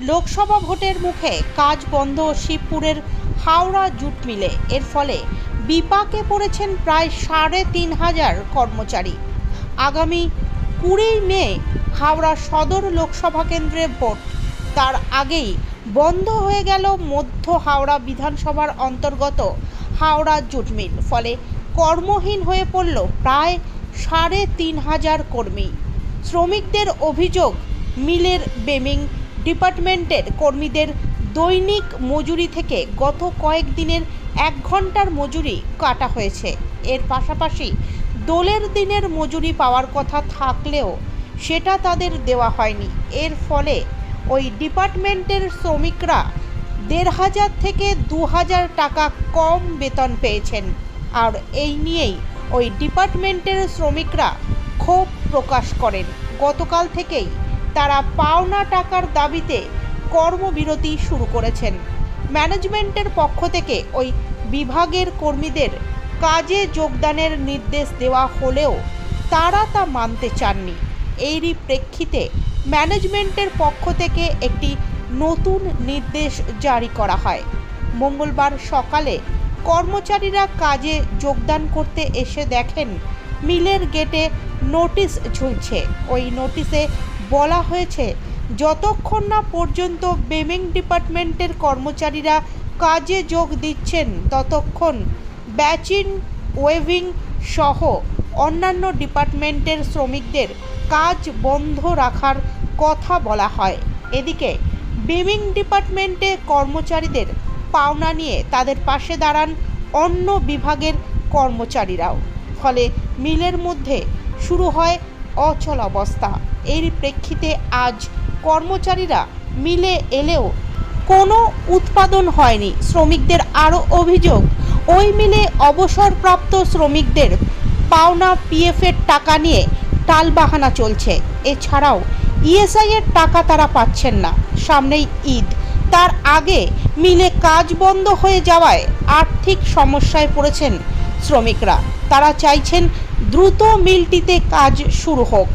লোকসভা ভোটের মুখে কাজ বন্ধ শিবপুরের হাওড়া জুট মিলে। এর ফলে বিপাকে পড়েছেন প্রায় সাড়ে তিন হাজার কর্মচারী। আগামী কুড়ি মে হাওড়া সদর লোকসভা কেন্দ্রে ভোট। তার আগেই বন্ধ হয়ে গেল মধ্য হাওড়া বিধানসভার অন্তর্গত হাওড়া জুট মিল। ফলে কর্মহীন হয়ে পড়ল প্রায় সাড়ে তিন হাজার কর্মী। শ্রমিকদের অভিযোগ, মিলের বেমিং ডিপার্টমেন্টের কর্মীদের দৈনিক মজুরি থেকে গত কয়েকদিনের এক ঘণ্টার মজুরি কাটা হয়েছে। এর পাশাপাশি দোলের দিনের মজুরি পাওয়ার কথা থাকলেও সেটা তাদের দেওয়া হয়নি। এর ফলে ওই ডিপার্টমেন্টের শ্রমিকরা দেড় হাজার থেকে দু হাজার টাকা কম বেতন পেয়েছেন। আর এই নিয়েই ওই ডিপার্টমেন্টের শ্রমিকরা ক্ষোভ প্রকাশ করেন। গতকাল থেকেই তারা পাওনা টাকার দাবিতে কর্মবিরতি শুরু করেছেন। ম্যানেজমেন্টের পক্ষ থেকে ওই বিভাগের কর্মীদের কাজে যোগদানের নির্দেশ দেওয়া হলেও তারা তা মানতে চাননি। এরই প্রেক্ষিতে ম্যানেজমেন্টের পক্ষ থেকে একটি নতুন নির্দেশ জারি করা হয়। মঙ্গলবার সকালে কর্মচারীরা কাজে যোগদান করতে এসে দেখেন, মিলের গেটে নোটিশ ঝুলছে। ওই নোটিশে বলা হয়েছে, যতক্ষণ না পর্যন্ত বেমিং ডিপার্টমেন্টের কর্মচারীরা কাজে যোগ দিচ্ছেন, ততক্ষণ ব্যাচিং ওয়েভিং সহ অন্যান্য ডিপার্টমেন্টের শ্রমিকদের কাজ বন্ধ রাখার কথা বলা হয়। এদিকে, বেমিং ডিপার্টমেন্টে কর্মচারীদের পাওনা নিয়ে তাদের পাশে দাঁড়ান অন্য বিভাগের কর্মচারীরাও। ফলে মিলের মধ্যে শুরু হয় অচল অবস্থা। এর প্রেক্ষিতে আজ কর্মচারীরা মিলে এলেও কোনো উৎপাদন হয়নি। শ্রমিকদের আরও অভিযোগ, ওই মিলে অবসরপ্রাপ্ত শ্রমিকদের পাওনা পিএফের টাকা নিয়ে টালবাহানা চলছে। এছাড়াও ইএসআই এর টাকা তারা পাচ্ছেন না। সামনেই ঈদ। তার আগে মিলে কাজ বন্ধ হয়ে যাওয়ায় আর্থিক সমস্যায় পড়েছেন শ্রমিকরা। তারা চাইছেন দ্রুত মিলটিতে কাজ শুরু হোক।